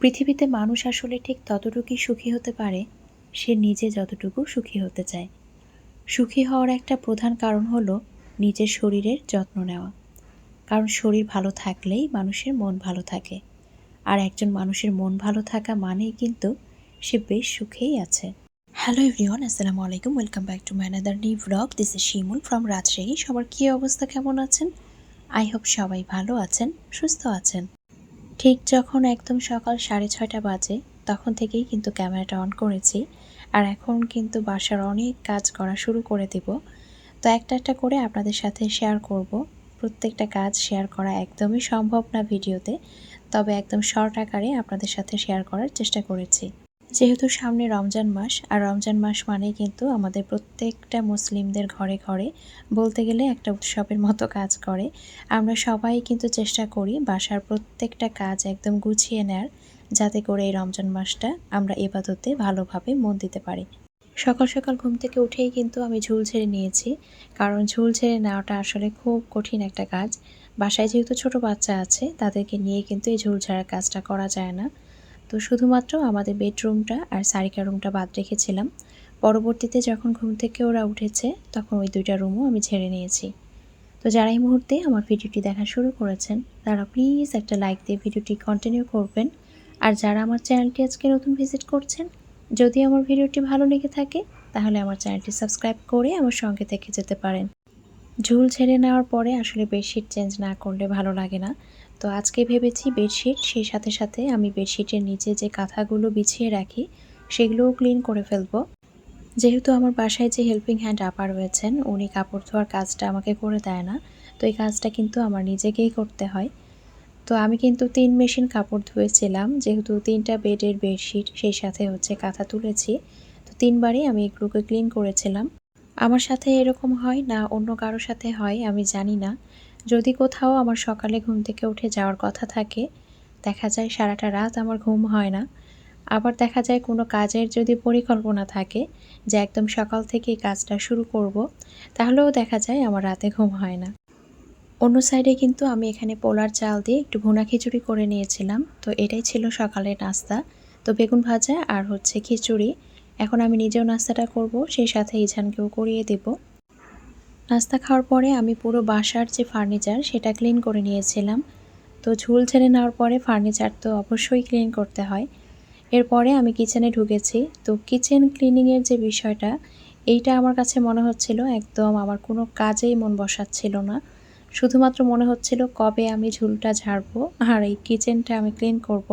পৃথিবীতে মানুষ আসলে ঠিক ততটুকুই সুখী হতে পারে, সে নিজে যতটুকু সুখী হতে চায়। সুখী হওয়ার একটা প্রধান কারণ হলো নিজের শরীরের যত্ন নেওয়া। কারণ শরীর ভালো থাকলেই মানুষের মন ভালো থাকে। আর একজন মানুষের মন ভালো থাকা মানেই কিন্তু সে বেশ সুখেই আছে। হ্যালো এভরিওয়ান, আসসালামু আলাইকুম, welcome back to my another new blog. This is Shimul from Rajshahi. সবার কী অবস্থা, কেমন আছেন? আই হোপ সবাই ভালো আছেন, সুস্থ আছেন। ঠিক যখন একদম সকাল সাড়ে ছয়টা বাজে, তখন থেকেই কিন্তু ক্যামেরাটা অন করেছি। আর এখন কিন্তু বাসার অনেক কাজ করা শুরু করে দেব। তো একটা একটা করে আপনাদের সাথে শেয়ার করব। প্রত্যেকটা কাজ শেয়ার করা একদমই সম্ভব না ভিডিওতে। তবে একদম শর্ট আকারে আপনাদের সাথে শেয়ার করার চেষ্টা করেছি। যেহেতু সামনে রমজান মাস, আর রমজান মাস মানেই কিন্তু আমাদের প্রত্যেকটা মুসলিমদের ঘরে ঘরে বলতে গেলে একটা উৎসবের মতো কাজ করে। আমরা সবাই কিন্তু চেষ্টা করি বাসার প্রত্যেকটা কাজ একদম গুছিয়ে নেয়ার, যাতে করে এই রমজান মাসটা আমরা এবাদতে ভালোভাবে মন দিতে পারি। সকাল সকাল ঘুম থেকে উঠেই কিন্তু আমি ঝুল ছেড়ে নিয়েছি, কারণ ঝুল ছেড়ে নেওয়াটা আসলে খুব কঠিন একটা কাজ। বাসায় যেহেতু ছোট বাচ্চা আছে, তাদেরকে নিয়ে কিন্তু এই ঝুল ছাড়ার কাজটা করা যায় না। তো শুধুমাত্র আমাদের বেডরুমটা আর সারিকা রুমটা বাদ রেখেছিলাম। পরবর্তীতে যখন ঘুম থেকে ওরা উঠেছে, তখন ওই দুইটা রুমও আমি ছেড়ে নিয়েছি। তো যারা এই মুহূর্তে আমার ভিডিওটি দেখা শুরু করেছেন, তারা প্লিজ একটা লাইক দিয়ে ভিডিওটি কন্টিনিউ করবেন। আর যারা আমার চ্যানেলটি আজকে নতুন ভিজিট করছেন, যদি আমার ভিডিওটি ভালো লেগে থাকে, তাহলে আমার চ্যানেলটি সাবস্ক্রাইব করে আমার সঙ্গে থেকে যেতে পারেন। ঝুল ছেড়ে নেওয়ার পরে আসলে বেডশিট চেঞ্জ না করলে ভালো লাগে না। তো আজকে ভেবেছি বেডশিট, সেই সাথে সাথে আমি বেডশিটের নিচে যে কাঁথাগুলো বিছিয়ে রাখি, সেগুলোও ক্লিন করে ফেলব। যেহেতু আমার বাসায় যে হেল্পিং হ্যান্ড আপা রয়েছেন, উনি কাপড় ধোয়ার কাজটা আমাকে করে দেয় না, তো এই কাজটা কিন্তু আমার নিজেকেই করতে হয়। তো আমি কিন্তু তিন মেশিন কাপড় ধুয়েছিলাম, যেহেতু তিনটা বেডের বেডশিট, সেই সাথে হচ্ছে কাঁথা তুলেছি। তো তিনবারই আমি এগুলোকে ক্লিন করেছিলাম। আমার সাথে এরকম হয় না, অন্য কারোর সাথে হয়, আমি জানি না। যদি কোথাও আমার সকালে ঘুম থেকে উঠে যাওয়ার কথা থাকে, দেখা যায় সারাটা রাত আমার ঘুম হয় না। আবার দেখা যায় কোনো কাজের যদি পরিকল্পনা থাকে যে একদম সকাল থেকে কাজটা শুরু করব, তাহলেও দেখা যায় আমার রাতে ঘুম হয় না। অন্য সাইডে কিন্তু আমি এখানে পোলার চাল দিয়ে একটু ভুনা খিচুড়ি করে নিয়েছিলাম, তো এটাই ছিল সকালের নাস্তা। তো বেগুন ভাজা আর হচ্ছে খিচুড়ি। এখন আমি নিজেও নাস্তাটা করব, সেই সাথে ইঝানকেও করিয়ে দেব। নাস্তা খাওয়ার পরে আমি পুরো বাসার যে ফার্নিচার, সেটা ক্লিন করে নিয়েছিলাম। তো ঝুল ছেড়ে নেওয়ার পরে ফার্নিচার তো অবশ্যই ক্লিন করতে হয়। এরপরে আমি কিচেনে ঢুকেছি। তো কিচেন ক্লিনিংয়ের যে বিষয়টা, এইটা আমার কাছে মনে হচ্ছিল একদম আমার কোনো কাজেই মন বসাচ্ছিল না। শুধুমাত্র মনে হচ্ছিল কবে আমি ঝুলটা ঝাড়বো আর এই কিচেনটা আমি ক্লিন করব।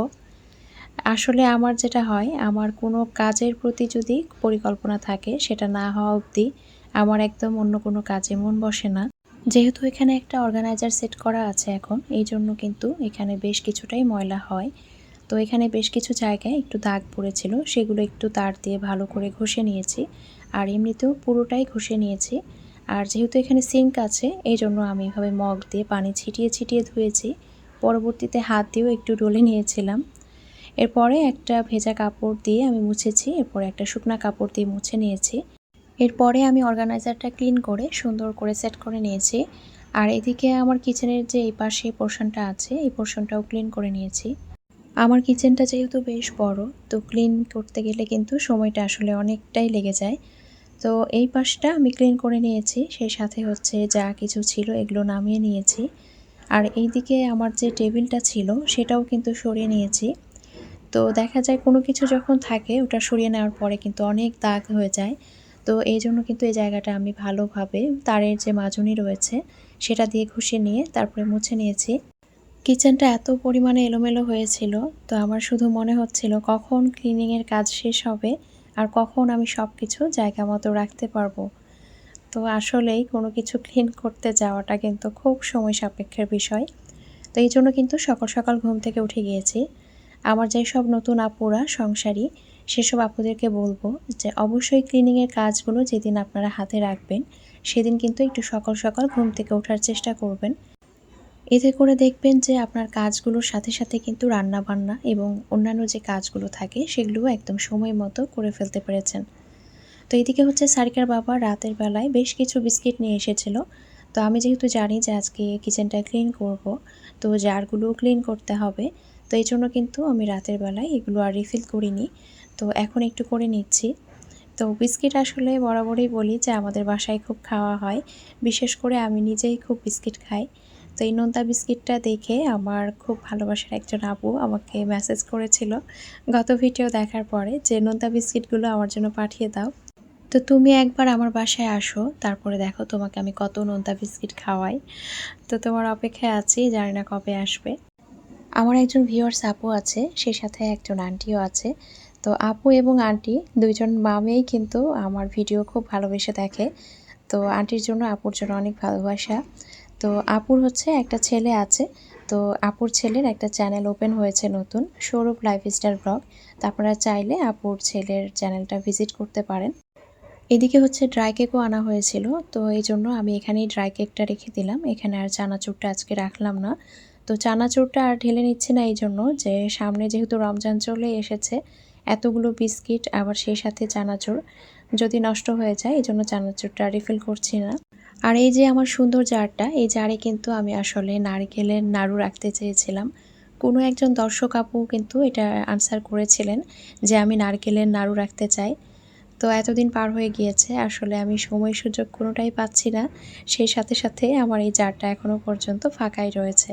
আসলে আমার যেটা হয়, আমার কোনো কাজের প্রতি যদি পরিকল্পনা থাকে, সেটা না হওয়া অবধি আমার একদম অন্য কোনো কাজে মন বসে না। যেহেতু এখানে একটা অর্গানাইজার সেট করা আছে এখন, এই জন্য কিন্তু এখানে বেশ কিছুটাই ময়লা হয়। তো এখানে বেশ কিছু জায়গায় একটু দাগ পড়েছিল, সেগুলো একটু তার দিয়ে ভালো করে ঘষে নিয়েছি। আর এমনিতেও পুরোটাই ঘষে নিয়েছি। আর যেহেতু এখানে সিঙ্ক আছে, এই জন্য আমি এভাবে মগ দিয়ে পানি ছিটিয়ে ছিটিয়ে ধুয়েছি। পরবর্তীতে হাত দিয়েও একটু ডলে নিয়েছিলাম। এরপরে একটা ভেজা কাপড় দিয়ে আমি মুছেছি, এরপরে একটা শুকনা কাপড় দিয়ে মুছে নিয়েছি। এরপরে আমি অর্গানাইজারটা ক্লিন করে সুন্দর করে সেট করে নিয়েছি। আর এদিকে আমার কিচেনের যে এই পাশে পোর্শনটা আছে, এই পোর্শনটাও ক্লিন করে নিয়েছি। আমার কিচেনটা যেহেতু বেশ বড়, তো ক্লিন করতে গেলে কিন্তু সময়টা আসলে অনেকটাই লেগে যায়। তো এই পাশটা আমি ক্লিন করে নিয়েছি, সেই সাথে হচ্ছে যা কিছু ছিল এগুলো নামিয়ে নিয়েছি। আর এই দিকে আমার যে টেবিলটা ছিল, সেটাও কিন্তু সরিয়ে নিয়েছি। তো দেখা যায় কোনো কিছু যখন থাকে, ওটা সরিয়ে নেওয়ার পরে কিন্তু অনেক দাগ হয়ে যায়। তো এই জন্য কিন্তু এই জায়গাটা আমি ভালোভাবে তারের যে মাজুনি রয়েছে, সেটা দিয়ে ঘষে নিয়ে তারপরে মুছে নিয়েছি। কিচেনটা এত পরিমাণে এলোমেলো হয়েছিল, তো আমার শুধু মনে হচ্ছিল কখন ক্লিনিংয়ের কাজ শেষ হবে আর কখন আমি সব কিছু জায়গা মতো রাখতে পারব। তো আসলেই কোনো কিছু ক্লিন করতে যাওয়াটা কিন্তু খুব সময় সাপেক্ষের বিষয়। তো এই জন্য কিন্তু সকাল সকাল ঘুম থেকে উঠে গিয়েছি। আমার যেসব নতুন আপুরা, সংসারী সেসব আপুদেরকে বলব যে অবশ্যই ক্লিনিংয়ের কাজগুলো যেদিন আপনারা হাতে রাখবেন, সেদিন কিন্তু একটু সকাল সকাল ঘুম থেকে ওঠার চেষ্টা করবেন। এতে করে দেখবেন যে আপনার কাজগুলোর সাথে সাথে কিন্তু রান্না বান্না এবং অন্যান্য যে কাজগুলো থাকে, সেগুলোও একদম সময় মতো করে ফেলতে পেরেছেন। তো এদিকে হচ্ছে সারিকার বাবা রাতের বেলায় বেশ কিছু বিস্কিট নিয়ে এসেছিল। তো আমি যেহেতু জানি যে আজকে কিচেনটা ক্লিন করব, তো জারগুলোও ক্লিন করতে হবে। তো এই জন্য কিন্তু আমি রাতের বেলায় এগুলো আর রিফিল করিনি। তো এখন একটু করে নিচ্ছি। তো বিস্কিট আসলে বরাবরই বলি যে আমাদের বাসায় খুব খাওয়া হয়। বিশেষ করে আমি নিজেই খুব বিস্কিট খাই। তো এই নোনতা বিস্কিটটা দেখে আমার খুব ভালোবাসার একজন আপু আমাকে মেসেজ করেছিল গত ভিডিও দেখার পরে যে, নোনতা বিস্কিটগুলো আমার জন্য পাঠিয়ে দাও। তো তুমি একবার আমার বাসায় আসো, তারপরে দেখো তোমাকে আমি কত নোনতা বিস্কিট খাওয়াই। তো তোমার অপেক্ষায় আছি, জানি না কবে আসবে। আমার একজন ভিউয়ার্স আপু আছে, সে সাথে একজন আন্টিও আছে। তো আপু এবং আন্টি দুইজন মামেই কিন্তু আমার ভিডিও খুব ভালোবেসে দেখে। তো আন্টির জন্য আপুর জন্য অনেক ভালোবাসা। তো আপুর হচ্ছে একটা ছেলে আছে। তো আপুর ছেলের একটা চ্যানেল ওপেন হয়েছে নতুন, সৌরভ লাইফস্টাইল ব্লগ। তো আপনারা চাইলে আপুর ছেলের চ্যানেলটা ভিজিট করতে পারেন। এদিকে হচ্ছে ড্রাই কেকও আনা হয়েছিল। তো এই জন্য আমি এখানেই ড্রাই কেকটা রেখে দিলাম। এখানে আর চানাচুরটা আজকে রাখলাম না। তো চানাচুরটা আর ঢেলে নিচ্ছে না এই জন্য যে সামনে যেহেতু রমজান চলে এসেছে এতগুলো বিস্কিট, আবার সেই সাথে চানাচুর। যদি নষ্ট হয়ে যায় এই জন্য চানাচুরটা রিফিল করছি না। আর এই যে আমার সুন্দর জারটা, এই জারে কিন্তু আমি আসলে নারকেলের নাড়ু রাখতে চেয়েছিলাম। কোনো একজন দর্শক আপু কিন্তু এটা আনসার করেছিলেন যে আমি নারকেলের নাড়ু রাখতে চাই। তো এতদিন পার হয়ে গিয়েছে, আসলে আমি সময় সুযোগ কোনোটাই পাচ্ছি না। সেই সাথে সাথে আমার এই জারটা এখনও পর্যন্ত ফাঁকাই রয়েছে।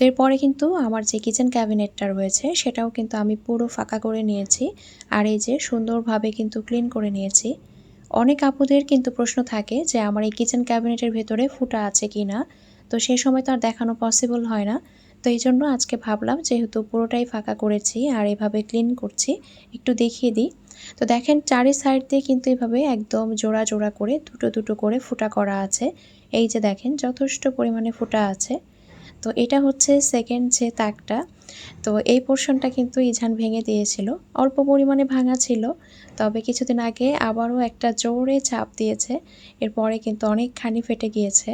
এরপরে কিন্তু আমার যে কিচেন ক্যাবিনেটটা রয়েছে, সেটাও কিন্তু আমি পুরো ফাঁকা করে নিয়েছি। আর এই যে সুন্দরভাবে কিন্তু ক্লিন করে নিয়েছি। অনেক আপুদের কিন্তু প্রশ্ন থাকে যে, আমার এই কিচেন ক্যাবিনেটের ভেতরে ফুটা আছে কি না তো সেই সময় তো আর দেখানো পসিবল হয় না। তো এই জন্য আজকে ভাবলাম যেহেতু পুরোটাই ফাঁকা করেছি আর এভাবে ক্লিন করছি, একটু দেখিয়ে দিই। তো দেখেন, চারি সাইড দিয়ে কিন্তু এভাবে একদম জোড়া জোড়া করে দুটো দুটো করে ফুটা করা আছে। এই যে দেখেন, যথেষ্ট পরিমাণে ফুটা আছে। তো এটা হচ্ছে সেকেন্ড যে তাকটা, তো এই পোর্শনটা কিন্তু ইঝান ভেঙে দিয়েছিল। অল্প পরিমাণে ভাঙা ছিল, তবে কিছুদিন আগে আবারও একটা জোরে চাপ দিয়েছে, এরপরে কিন্তু অনেকখানি ফেটে গিয়েছে।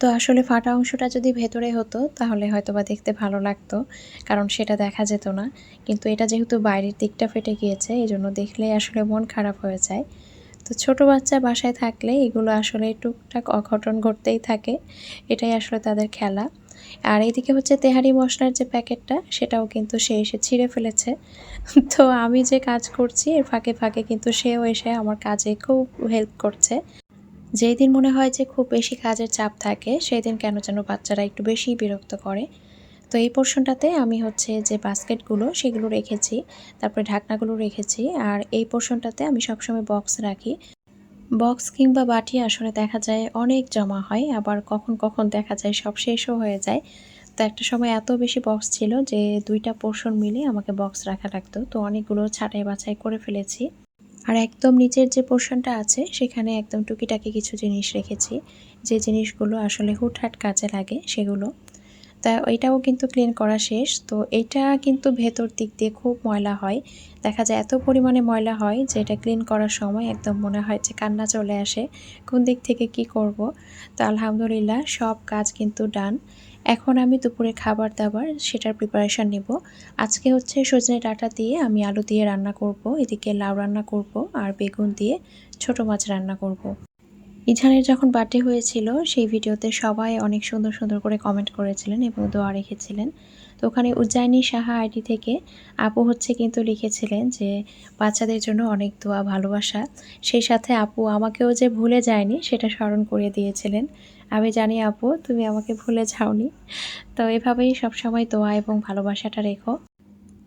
তো আসলে ফাটা অংশটা যদি ভেতরে হতো, তাহলে হয়তো বা দেখতে ভালো লাগতো, কারণ সেটা দেখা যেত না। কিন্তু এটা যেহেতু বাইরের দিকটা ফেটে গিয়েছে এই জন্য দেখলেই আসলে মন খারাপ হয়ে যায়। তো ছোট বাচ্চা বাসায় থাকলে এগুলো আসলে টুকটাক অঘটন ঘটতেই থাকে, এটাই আসলে তাদের খেলা। আর এদিকে হচ্ছে তেহারি মশলার যে প্যাকেটটা, সেটাও কিন্তু সে এসে ছিঁড়ে ফেলেছে। তো আমি যে কাজ করছি, এর ফাঁকে ফাঁকে কিন্তু সেও এসে আমার কাজে খুব হেল্প করছে। যেই দিন মনে হয় যে খুব বেশি কাজের চাপ থাকে, সেই দিন কেন যেন বাচ্চারা একটু বেশি বিরক্ত করে। তো এই পোর্শনটাতে আমি হচ্ছে যে বাস্কেটগুলো, সেগুলো রেখেছি, তারপরে ঢাকনাগুলো রেখেছি, আর এই পোর্শনটাতে আমি সবসময় বক্স রাখি। বক্স কিংবা বাটি আসলে দেখা যায় অনেক জমা হয়, আবার কখন কখন দেখা যায় সব শেষও হয়ে যায়। তো একটা সময় এত বেশি বক্স ছিল যে দুইটা পোর্শন মিলে আমাকে বক্স রাখা লাগতো। তো অনেকগুলো ছাটাই বাছাই করে ফেলেছি। আর একদম নিচের যে পোর্শনটা আছে, সেখানে একদম টুকিটাকি কিছু জিনিস রেখেছি। যে জিনিসগুলো আসলে হুটহাট কাজে লাগে, সেগুলো। তা এটাও কিন্তু ক্লিন করা শেষ। তো এটা কিন্তু ভেতর দিক দিয়ে খুব ময়লা হয়। দেখা যায় এত পরিমাণে ময়লা হয় যে এটা ক্লিন করার সময় একদম মনে হয় যে কান্না চলে আসে, কোন দিক থেকে কি করব। তো আলহামদুলিল্লাহ সব কাজ কিন্তু ডান এখন আমি দুপুরে খাবার দাবার সেটার প্রিপারেশান নিব। আজকে হচ্ছে সজনে ডাটা দিয়ে আমি আলু দিয়ে রান্না করব, এদিকে লাউ রান্না করব আর বেগুন দিয়ে ছোট মাছ রান্না করব। ইঝানের যখন বার্থডে হয়েছিল, সেই ভিডিওতে সবাই অনেক সুন্দর সুন্দর করে কমেন্ট করেছিলেন এবং দোয়া রেখেছিলেন। তো ওখানে উজ্জায়নী সাহা আইডি থেকে আপু হচ্ছে কিন্তু লিখেছিলেন যে, বাচ্চাদের জন্য অনেক দোয়া, ভালোবাসা। সেই সাথে আপু আমাকেও যে ভুলে যায়নি, সেটা স্মরণ করিয়ে দিয়েছিলেন। আমি জানি আপু, তুমি আমাকে ভুলে যাওনি। তো এভাবেই সবসময় দোয়া এবং ভালোবাসাটা রেখো।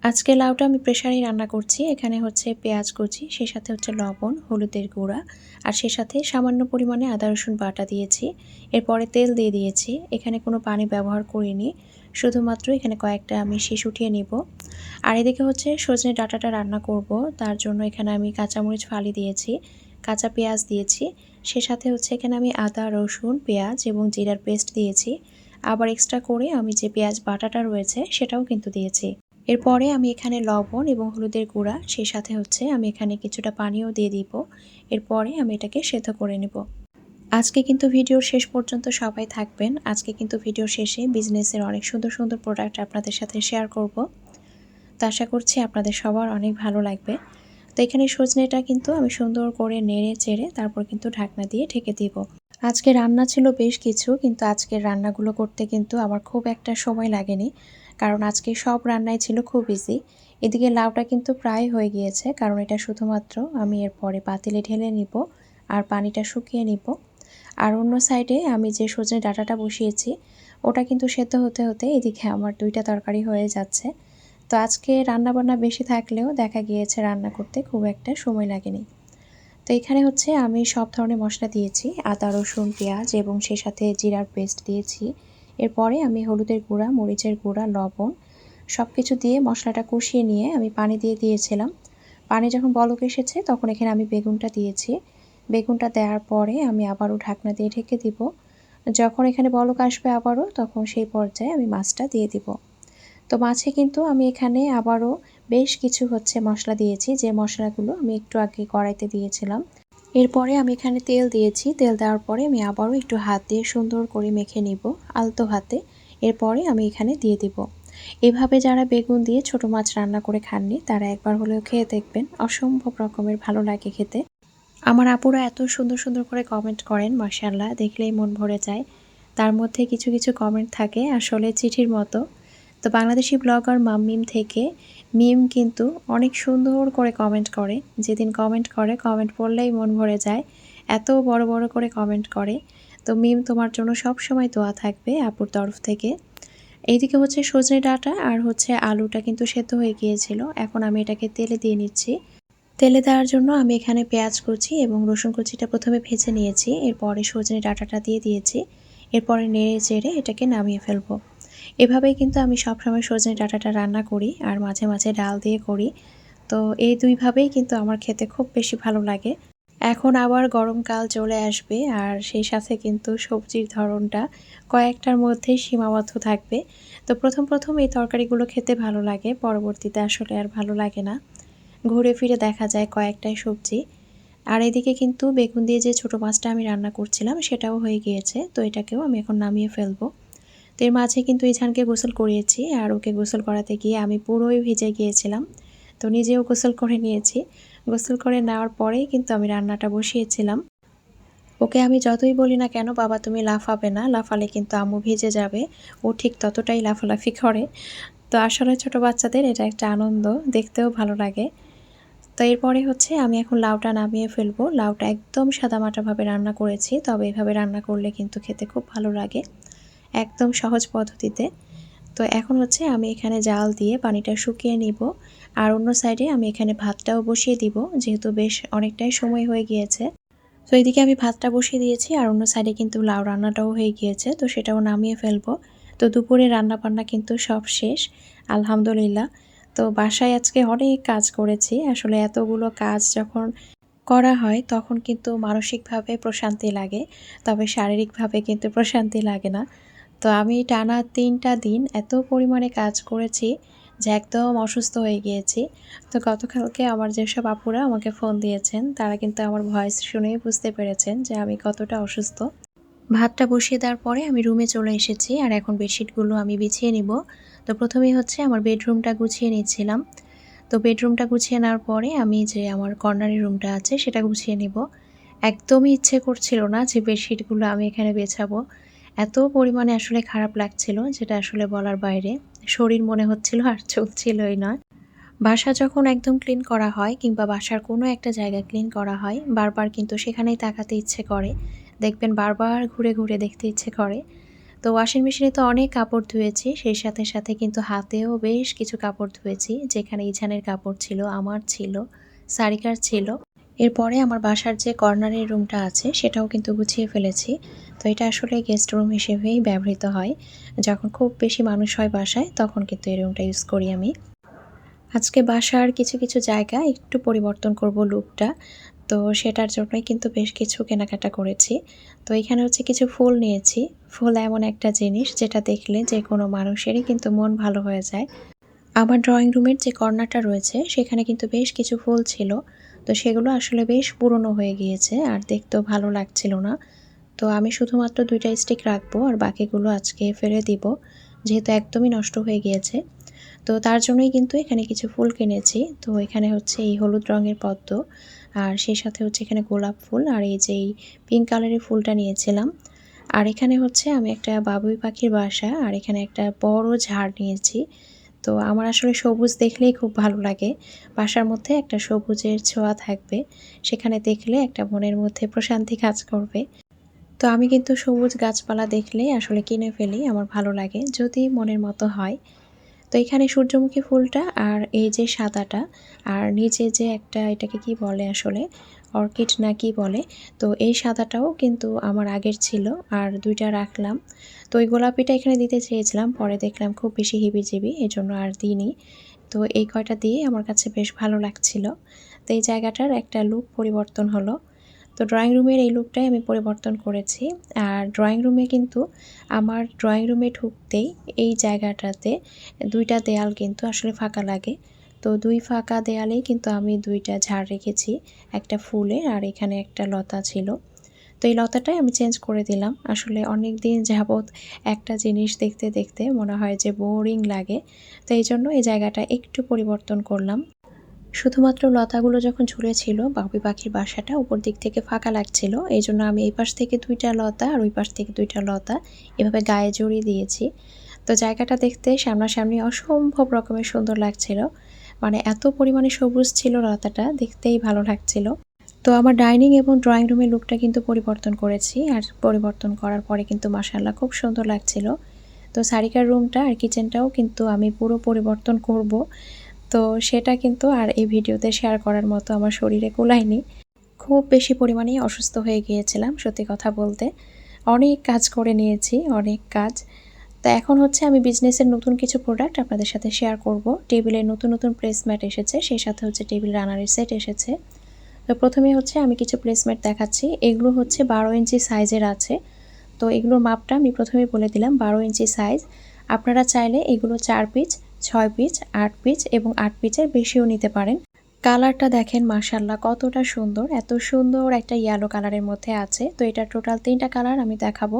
আজকে লাউটা আমি প্রেশারেই রান্না করছি। এখানে হচ্ছে পেঁয়াজ কুচি, সে সাথে হচ্ছে লবণ, হলুদের গুঁড়া, আর সে সাথে সামান্য পরিমাণে আদা, রসুন বাটা দিয়েছি। এরপরে তেল দিয়ে দিয়েছি। এখানে কোনো পানি ব্যবহার করিনি। শুধুমাত্র এখানে কয়েকটা আমি শীষ উঠিয়ে নিব। আর এদিকে হচ্ছে সজনে ডাটাটা রান্না করব। তার জন্য এখানে আমি কাঁচামরিচ ফালি দিয়েছি, কাঁচা পেঁয়াজ দিয়েছি। সে সাথে হচ্ছে এখানে আমি আদা, রসুন, পেঁয়াজ এবং জিরার পেস্ট দিয়েছি। আবার এক্সট্রা করে আমি যে পেঁয়াজ বাটাটা রয়েছে, সেটাও কিন্তু দিয়েছি। এরপরে আমি এখানে লবণ এবং হলুদের গুঁড়া, সেই সাথে হচ্ছে আমি এখানে কিছুটা পানিও দিয়ে দিব। এরপরে আমি এটাকে সেদ্ধ করে নেব। আজকে কিন্তু ভিডিওর শেষ পর্যন্ত সবাই থাকবেন। আজকে কিন্তু ভিডিও শেষে বিজনেসের অনেক সুন্দর সুন্দর প্রোডাক্ট আপনাদের সাথে শেয়ার করব। তো আশা করছি আপনাদের সবার অনেক ভালো লাগবে। তো এখানে সজনেটা কিন্তু আমি সুন্দর করে নেড়ে চেড়ে তারপর কিন্তু ঢাকনা দিয়ে ঢেকে দিব। আজকে রান্না ছিল বেশ কিছু, কিন্তু আজকের রান্নাগুলো করতে কিন্তু আমার খুব একটা সময় লাগেনি। কারণ আজকে সব রান্নাই ছিল খুব ইজি এদিকে লাউটা কিন্তু প্রায় হয়ে গিয়েছে, কারণ এটা শুধুমাত্র আমি এরপরে পাতিলে ঢেলে নিব আর পানিটা শুকিয়ে নিব। আর অন্য সাইডে আমি যে সজনে ডাটাটা বসিয়েছি, ওটা কিন্তু সেদ্ধ হতে হতে এদিকে আমার দুইটা তরকারি হয়ে যাচ্ছে। তো আজকে রান্নাবান্না বেশি থাকলেও দেখা গিয়েছে রান্না করতে খুব একটা সময় লাগেনি। তো এখানে হচ্ছে আমি সব ধরনের মশলা দিয়েছি, আদা, রসুন, পেঁয়াজ এবং সে সাথে জিরার পেস্ট দিয়েছি। এরপরে আমি হলুদের গুঁড়া, মরিচের গুঁড়া, লবণ সব কিছু দিয়ে মশলাটা কষিয়ে নিয়ে আমি পানি দিয়ে দিয়েছিলাম। পানি যখন বলক এসেছে তখন এখানে আমি বেগুনটা দিয়েছি। বেগুনটা দেওয়ার পরে আমি আবারও ঢাকনা দিয়ে ঢেকে দিব। যখন এখানে বলক আসবে আবারও তখন সেই পর্যায়ে আমি মাছটা দিয়ে দিব। তো মাছে কিন্তু আমি এখানে আবারও বেশ কিছু হচ্ছে মশলা দিয়েছি। যে মশলাগুলো আমি একটু আগে কড়াইতে দিয়েছিলাম। এরপরে আমি এখানে তেল দিয়েছি। তেল দেওয়ার পরে আমি আবারও একটু হাত দিয়ে সুন্দর করে মেখে নিব আলতো হাতে। এরপরে আমি এখানে দিয়ে দিব। এভাবে যারা বেগুন দিয়ে ছোট মাছ রান্না করে খাননি, তারা একবার হলেও খেয়ে দেখবেন। অসম্ভব রকমের ভালো লাগে খেতে। আমার আপুরা এত সুন্দর সুন্দর করে কমেন্ট করেন মার্শাল্লাহ দেখলেই মন ভরে যায়। তার মধ্যে কিছু কিছু কমেন্ট থাকে, আসলে চিঠির মতো। তো বাংলাদেশি ব্লগার মাম্মিম থেকে মিম কিন্তু অনেক সুন্দর করে কমেন্ট করে। যেদিন কমেন্ট করে কমেন্ট পড়লেই মন ভরে যায়। এত বড় বড় করে কমেন্ট করে। তো মিম, তোমার জন্য সব সময় দোয়া থাকবে আপুর তরফ থেকে। এইদিকে হচ্ছে সজনে ডাটা আর হচ্ছে আলুটা কিন্তু সেদ্ধ হয়ে গিয়েছিল। এখন আমি এটাকে তেলে দিয়ে নিচ্ছি। তেলে দেওয়ার জন্য আমি এখানে পেঁয়াজ কুচি এবং রসুন কুচিটা প্রথমে ভেজে নিয়েছি। এরপরে সজনে ডাটাটা দিয়ে দিয়েছি। এরপরে নেড়ে চেড়ে এটাকে নামিয়ে ফেলব। এভাবেই কিন্তু আমি সবসময় সজনে ডাটাটা রান্না করি আর মাঝে মাঝে ডাল দিয়ে করি। তো এই দুইভাবেই কিন্তু আমার খেতে খুব বেশি ভালো লাগে। এখন আবার গরমকাল চলে আসবে আর সেই সাথে কিন্তু সবজির ধরনটা কয়েকটার মধ্যেই সীমাবদ্ধ থাকবে। তো প্রথম প্রথম এই তরকারিগুলো খেতে ভালো লাগে, পরবর্তীতে আসলে আর ভালো লাগে না। ঘুরে ফিরে দেখা যায় কয়েকটাই সবজি। আর এদিকে কিন্তু বেগুন দিয়ে যে ছোটো মাছটা আমি রান্না করছিলাম সেটাও হয়ে গিয়েছে, তো এটাকেও আমি এখন নামিয়ে ফেলব। তো এর মাঝে কিন্তু ইছানকে গোসল করিয়েছি আর ওকে গোসল করাতে গিয়ে আমি পুরোই ভিজে গিয়েছিলাম। তো নিজেও গোসল করে নিয়েছি। গোসল করে নেওয়ার পরেই কিন্তু আমি রান্নাটা বসিয়েছিলাম। ওকে আমি যতই বলি না কেন, বাবা, তুমি লাফাবে না। লাফালে কিন্তু আম্মু ভিজে যাবে। ও ঠিক ততটাই লাফালাফি করে। তো আসলে ছোট বাচ্চাদের এটা একটা আনন্দ। দেখতেও ভালো লাগে। তো এরপরে হচ্ছে আমি এখন লাউটা নামিয়ে ফেলব। লাউটা একদম সাদামাটাভাবে রান্না করেছি, তবে এভাবে রান্না করলে কিন্তু খেতে খুব ভালো লাগে। একদম সহজ পদ্ধতিতে। তো এখন হচ্ছে আমি এখানে জাল দিয়ে পানিটা শুকিয়ে নিব। আর অন্য সাইডে আমি এখানে ভাতটাও বসিয়ে দিব, যেহেতু বেশ অনেকটাই সময় হয়ে গিয়েছে। তো এদিকে আমি ভাতটা বসিয়ে দিয়েছি, আর অন্য সাইডে কিন্তু লাউ রান্নাটাও হয়ে গিয়েছে, তো সেটাও নামিয়ে ফেলব। তো দুপুরে রান্না বান্না কিন্তু সব শেষ, আলহামদুলিল্লাহ। তো বাসায় আজকে অনেক কাজ করেছি, আসলে এতগুলো কাজ যখন করা হয়, তখন কিন্তু মানসিকভাবে প্রশান্তি লাগে, তবে শারীরিকভাবে কিন্তু প্রশান্তি লাগে না। তো আমি টানা তিনটা দিন এত পরিমাণে কাজ করেছি যে একদম অসুস্থ হয়ে গিয়েছি। তো গতকালকে আমার যেসব আপুরা আমাকে ফোন দিয়েছেন, তারা কিন্তু আমার ভয়েস শুনেই বুঝতে পেরেছেন যে আমি কতটা অসুস্থ। ভাতটা বসিয়ে দেওয়ার পরে আমি রুমে চলে এসেছি আর এখন বেডশিটগুলো আমি বিছিয়ে নিব। তো প্রথমেই হচ্ছে আমার বেডরুমটা গুছিয়ে নিচ্ছিলাম। তো বেডরুমটা গুছিয়ে নেওয়ার পরে আমি যে আমার কর্নারের রুমটা আছে সেটা গুছিয়ে নিব। একদমই ইচ্ছে করছিল না যে বেডশিটগুলো আমি এখানে বেছাবো। এত পরিমাণে আসলে খারাপ লাগছিল যেটা আসলে বলার বাইরে। শরীর মনে হচ্ছিল আর চলছিলই নয়। বাসা যখন একদম ক্লিন করা হয় কিংবা বাসার কোনো একটা জায়গা ক্লিন করা হয়, বারবার কিন্তু সেখানেই তাকাতে ইচ্ছে করে। দেখবেন বারবার ঘুরে ঘুরে দেখতে ইচ্ছে করে। তো ওয়াশিং মেশিনে তো অনেক কাপড় ধুয়েছি, সেই সাথে সাথে কিন্তু হাতেও বেশ কিছু কাপড় ধুয়েছি, যেখানে ইছানের কাপড় ছিল, আমার ছিল, সারিকার ছিল। এরপরে আমার বাসার যে কর্নারের রুমটা আছে, সেটাও কিন্তু গুছিয়ে ফেলেছি। তো এটা আসলে গেস্ট রুম হিসেবেই ব্যবহৃত হয়। যখন খুব বেশি মানুষ হয় বাসায়, তখন কিন্তু এই রুমটা ইউজ করি আমি। আজকে বাসার কিছু কিছু জায়গা একটু পরিবর্তন করব লুকটা। তো সেটার জন্যই কিন্তু বেশ কিছু কেনাকাটা করেছি। তো এখানে হচ্ছে কিছু ফুল নিয়েছি। ফুল এমন একটা জিনিস যেটা দেখলে যে কোনো মানুষেরই কিন্তু মন ভালো হয়ে যায়। আমার ড্রয়িং রুমের যে কর্নারটা রয়েছে, সেখানে কিন্তু বেশ কিছু ফুল ছিল। তো সেগুলো আসলে বেশ পুরনো হয়ে গিয়েছে আর দেখতেও ভালো লাগছিল না। তো আমি শুধুমাত্র দুইটা স্টিক রাখব আর বাকিগুলো আজকে ফেলে দিব, যেহেতু একদমই নষ্ট হয়ে গিয়েছে। তো তার জন্যই কিন্তু এখানে কিছু ফুল কিনেছি। তো এখানে হচ্ছে এই হলুদ রঙের পদ্ম আর সেই সাথে হচ্ছে এখানে গোলাপ ফুল আর এই যে এই পিঙ্ক কালারের ফুলটা নিয়েছিলাম। আর এখানে হচ্ছে আমি একটা বাবুই পাখির বাসা আর এখানে একটা বড় ঝাড় নিয়েছি। তো আমার আসলে সবুজ দেখলেই খুব ভালো লাগে। বাসার মধ্যে একটা সবুজের ছোঁয়া থাকবে। সেখানে দেখলে একটা মনের মধ্যে প্রশান্তি কাজ করবে। তো আমি কিন্তু সবুজ গাছপালা দেখলে আসলে কিনে ফেলি, আমার ভালো লাগে, যদি মনের মতো হয়। তো এখানে সূর্যমুখী ফুলটা আর এই যে সাদাটা, আর নিচে যে একটা এটাকে কি বলে আসলে? অর্কিড না কি বলে। তো এই সাদাটাও কিন্তু আমার আগের ছিল আর দুইটা রাখলাম। তো ওই গোলাপিটা এখানে দিতে চেয়েছিলাম, পরে দেখলাম খুব বেশি হিবিজিবি এই জন্য আর দিইনি। তো এই কয়টা দিয়ে আমার কাছে বেশ ভালো লাগছিল। তো এই জায়গাটার একটা লুক পরিবর্তন হলো। তো ড্রয়িং রুমের এই লুকটাই আমি পরিবর্তন করেছি। আর ড্রয়িং রুমে কিন্তু আমার ড্রয়িং রুমে ঢুকতেই এই জায়গাটাতে দুইটা দেয়াল কিন্তু আসলে ফাঁকা লাগে। তো দুই ফাঁকা দেয়ালেই কিন্তু আমি দুইটা ঝাড় রেখেছি, একটা ফুলের আর এখানে একটা লতা ছিল। তো এই লতাটাই আমি চেঞ্জ করে দিলাম। আসলে অনেক দিন যাবৎ একটা জিনিস দেখতে দেখতে মনে হয় যে বোরিং লাগে, তো এই জন্য এই জায়গাটা একটু পরিবর্তন করলাম। শুধুমাত্র লতাগুলো যখন ঝুলেছিল, বাবুই পাখির বাসাটা উপর দিক থেকে ফাঁকা লাগছিল, এই জন্য আমি এই পাশ থেকে দুইটা লতা আর ওই পাশ থেকে দুইটা লতা এভাবে গায়ে জড়িয়ে দিয়েছি। তো জায়গাটা দেখতে সামনাসামনি অসম্ভব রকমের সুন্দর লাগছিল। মানে এত পরিমাণে সবুজ ছিল লতাটা, দেখতেই ভালো লাগছিল। তো আমার ডাইনিং এবং ড্রয়িং রুমের লুকটা কিন্তু পরিবর্তন করেছি আর পরিবর্তন করার পরে কিন্তু মাসাল্লাহ খুব সুন্দর লাগছিল। তো সারিকার রুমটা আর কিচেনটাও কিন্তু আমি পুরো পরিবর্তন করব। তো সেটা কিন্তু আর এই ভিডিওতে শেয়ার করার মতো আমার শরীরে কুলায়নি। খুব বেশি পরিমাণে অসুস্থ হয়ে গিয়েছিলাম, সত্যি কথা বলতে। অনেক কাজ করে নিয়েছি, অনেক কাজ। তা এখন হচ্ছে আমি বিজনেসের নতুন কিছু প্রোডাক্ট আপনাদের সাথে শেয়ার করব। টেবিলের নতুন নতুন প্লেসম্যাট এসেছে, সেই সাথে হচ্ছে টেবিল রানারের সেট এসেছে। তো প্রথমে হচ্ছে আমি কিছু প্লেসম্যাট দেখাচ্ছি। এগুলো হচ্ছে বারো ইঞ্চি সাইজের আছে। তো এগুলোর মাপটা আমি প্রথমে বলে দিলাম, বারো ইঞ্চি সাইজ আপনারা চাইলে এগুলো চার পিচ ছয় পিচ আট পিচ এবং আট পিচের বেশিও নিতে পারেন। কালারটা দেখেন মার্শাল্লাহ কতটা সুন্দর। এত সুন্দর একটা ইয়েলো কালারের মধ্যে আছে। তো এটা টোটাল তিনটা কালার আমি দেখাবো।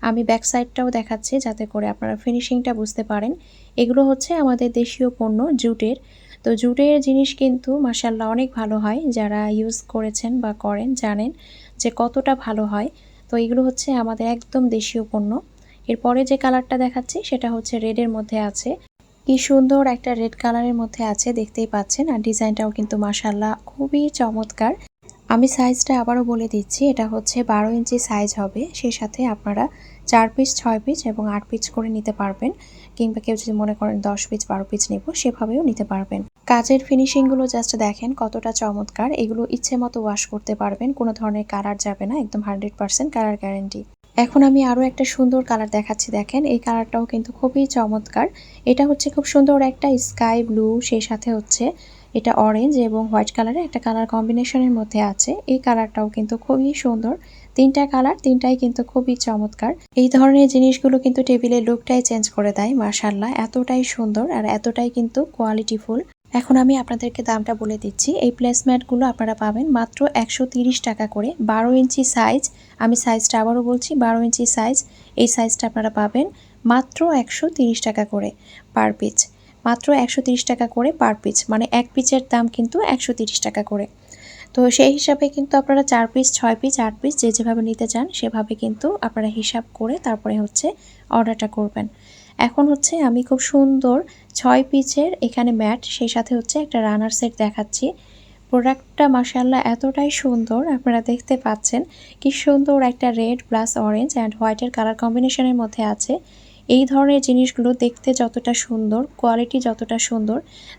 আমি ব্যাক সাইডটাও দেখাচ্ছি যাতে করে আপনারা ফিনিশিংটা বুঝতে পারেন। এগুলো হচ্ছে আমাদের দেশীয় পণ্য, জুটের। তো জুটের জিনিস কিন্তু মার্শাল্লাহ অনেক ভালো হয়। যারা ইউজ করেছেন বা করেন, জানেন যে কতটা ভালো হয়। তো এগুলো হচ্ছে আমাদের একদম দেশীয় পণ্য। এরপরে যে কালারটা দেখাচ্ছি সেটা হচ্ছে রেডের মধ্যে আছে। কি সুন্দর একটা রেড কালারের মধ্যে আছে, দেখতেই পাচ্ছেন। আর ডিজাইনটাও কিন্তু মাসাল্লাহ খুবই চমৎকার। আমি সাইজটা আবারও বলে দিচ্ছি, এটা হচ্ছে বারো ইঞ্চি সাইজ হবে, সেই সাথে আপনারা চার পিস, ছয় পিস এবং আট পিস করে নিতে পারবেন কিংবা কেউ যদি মনে করেন দশ পিস, বারো পিস নেব, সেভাবেও নিতে পারবেন। কাজের ফিনিশিংগুলো জাস্ট দেখেন কতটা চমৎকার, এগুলো ইচ্ছে মতো ওয়াশ করতে পারবেন, কোনো ধরনের কালার যাবে না, একদম হান্ড্রেড পার্সেন্ট কালার গ্যারেন্টি। এখন আমি আরও একটা সুন্দর কালার দেখাচ্ছি, দেখেন, এই কালারটাও কিন্তু খুবই চমৎকার, এটা হচ্ছে খুব সুন্দর একটা স্কাই ব্লু, সেই সাথে হচ্ছে এটা অরেঞ্জ এবং হোয়াইট কালারের একটা কালার কম্বিনেশনের মধ্যে আছে। এই কালারটাও কিন্তু খুবই সুন্দর। তিনটা কালার তিনটাই কিন্তু খুবই চমৎকার। এই ধরনের জিনিসগুলো কিন্তু টেবিলের লুকটাই চেঞ্জ করে দেয় মার্শাল্লাহ এতটাই সুন্দর আর এতটাই কিন্তু কোয়ালিটিফুল এখন আমি আপনাদেরকে দামটা বলে দিচ্ছি। এই প্লেসম্যাটগুলো আপনারা পাবেন মাত্র একশো টাকা করে। বারো ইঞ্চি সাইজ আমি সাইজটা আবারও বলছি, বারো ইঞ্চি সাইজ এই সাইজটা আপনারা পাবেন মাত্র একশো টাকা করে পার পিচ মাত্র একশো টাকা করে পার পিস মানে এক পিচের দাম কিন্তু একশো টাকা করে। তো সেই হিসাবে কিন্তু আপনারা চার পিস ছয় পিস আট পিস যে যেভাবে নিতে চান সেভাবে কিন্তু আপনারা হিসাব করে তারপরে হচ্ছে অর্ডারটা করবেন। এখন হচ্ছে আমি খুব সুন্দর ছয় পিচের এখানে ম্যাট, সেই সাথে হচ্ছে একটা রানার সেট দেখাচ্ছি। প্রোডাক্টটা মাসাল্লাহ এতটাই সুন্দর, আপনারা দেখতে পাচ্ছেন কি সুন্দর একটা রেড প্লাস অরেঞ্জ অ্যান্ড হোয়াইটের কালার কম্বিনেশনের মধ্যে আছে। এই ধরনের জিনিসগুলো দেখতে যতটা সুন্দর কোয়ালিটি যতটা সুন্দর,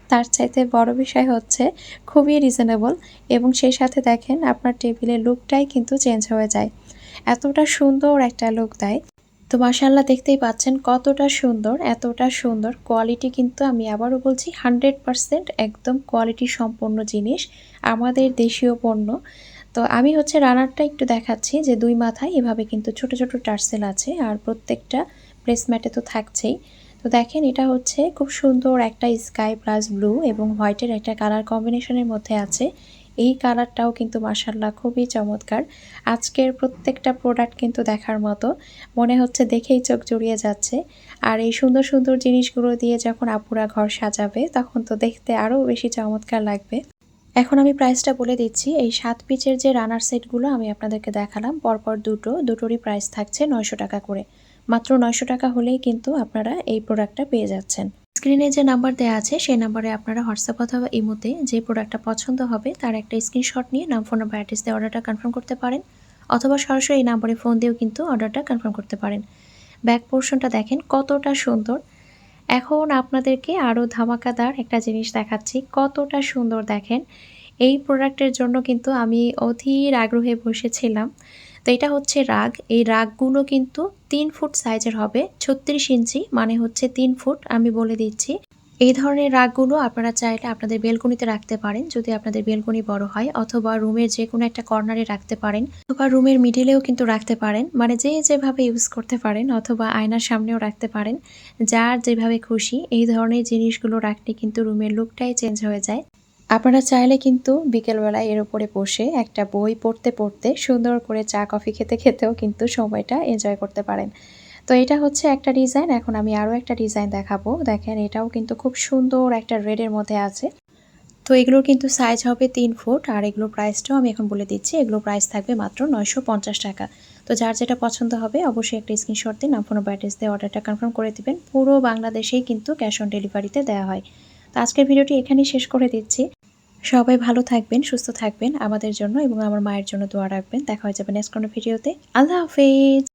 তার চাইতে বড় বিষয় হচ্ছে খুবই রিজনেবল এবং সেই সাথে দেখেন আপনার টেবিলের লুকটাই কিন্তু চেঞ্জ হয়ে যায়। এতটা সুন্দর একটা লুক দেয়। তো মাসাল্লাহ দেখতেই পাচ্ছেন কতটা সুন্দর, এতটা সুন্দর। কোয়ালিটি কিন্তু আমি আবারও বলছি হান্ড্রেড পারসেন্ট একদম কোয়ালিটি সম্পন্ন জিনিস আমাদের দেশীয় পণ্য। তো আমি হচ্ছে রানারটা একটু দেখাচ্ছি যে দুই মাথায় এভাবে কিন্তু ছোট ছোট টার্সেল আছে আর প্রত্যেকটা প্লেসম্যাটে তো থাকছেই। তো দেখেন, এটা হচ্ছে খুব সুন্দর একটা স্কাই প্লাস ব্লু এবং হোয়াইটের একটা কালার কম্বিনেশনের মধ্যে আছে। এই কালারটাও কিন্তু মাসাল্লাহ খুবই চমৎকার। আজকের প্রত্যেকটা প্রোডাক্ট কিন্তু দেখার মতো। মনে হচ্ছে দেখেই চোখ জুড়িয়ে যাচ্ছে। আর এই সুন্দর সুন্দর জিনিসগুলো দিয়ে যখন আপুরা ঘর সাজাবে, তখন তো দেখতে আরও বেশি চমৎকার লাগবে। এখন আমি প্রাইসটা বলে দিচ্ছি। এই সাত পিচের যে রানার সেটগুলো আমি আপনাদেরকে দেখালাম, পরপর দুটো, দুটোরই প্রাইস থাকছে নয়শো টাকা করে। মাত্র নয়শো টাকা হলেই কিন্তু আপনারা এই প্রোডাক্টটা পেয়ে যাচ্ছেন। স্ক্রিনে যে নাম্বার দেওয়া আছে, সেই নাম্বারে আপনারা হোয়াটসঅ্যাপ অথবা ইমোতে যে প্রোডাক্টটা পছন্দ হবে, তার একটা স্ক্রিনশট নিয়ে নাম ফোন নাম্বার অ্যাড্রেস দিয়ে অর্ডারটা কনফার্ম করতে পারেন, অথবা সরাসরি এই নাম্বারে ফোন দিয়েও কিন্তু অর্ডারটা কনফার্ম করতে পারেন। ব্যাক পোর্শনটা দেখেন কতটা সুন্দর। এখন আপনাদেরকে আরও ধামাকাদার একটা জিনিস দেখাচ্ছি, কতটা সুন্দর দেখেন। এই প্রোডাক্টের জন্য কিন্তু আমি অধীর আগ্রহে বসেছিলাম। তো এটা হচ্ছে রাগ। এই রাগগুলো কিন্তু তিন ফুট সাইজের হবে। ছত্রিশ ইঞ্চি মানে হচ্ছে তিন ফুট আমি বলে দিচ্ছি। এই ধরনের রাগগুলো আপনারা চাইলে আপনাদের বেলকনিতে রাখতে পারেন যদি আপনাদের বেলকনি বড় হয় অথবা রুমের যে কোনো একটা কর্নারে রাখতে পারেন অথবা রুমের মিডিলেও কিন্তু রাখতে পারেন। মানে যে যেভাবে ইউজ করতে পারেন অথবা আয়নার সামনেও রাখতে পারেন। যার যেভাবে খুশি এই ধরনের জিনিসগুলো রাখলে কিন্তু রুমের লুকটাই চেঞ্জ হয়ে যায়। আপনারা চাইলে কিন্তু বিকেলবেলায় এর উপরে বসে একটা বই পড়তে পড়তে সুন্দর করে চা, কফি খেতে খেতেও কিন্তু সময়টা এনজয় করতে পারেন। তো এটা হচ্ছে একটা ডিজাইন এখন আমি আরও একটা ডিজাইন দেখাবো। দেখেন, এটাও কিন্তু খুব সুন্দর একটা রেডের মধ্যে আছে। তো এগুলোর কিন্তু সাইজ হবে তিন ফুট, আর এগুলোর প্রাইসটাও আমি এখন বলে দিচ্ছি, এগুলোর প্রাইস থাকবে মাত্র নয়শো পঞ্চাশ টাকা। তো যার যেটা পছন্দ হবে, অবশ্যই একটা স্ক্রিনশট দিন ফোন অ্যাড্রেস দিয়ে অর্ডারটা কনফার্ম করে দিবেন। পুরো বাংলাদেশেই কিন্তু ক্যাশ অন ডেলিভারিতে দেওয়া হয়। তো আজকের ভিডিওটি এখানেই শেষ করে দিচ্ছি। সবাই ভালো থাকবেন, সুস্থ থাকবেন আমাদের জন্য এবং আমার মায়ের জন্য দোয়া রাখবেন। দেখা হয়ে যাবে নেক্সট কোনো ভিডিওতে। আল্লাহ হাফেজ।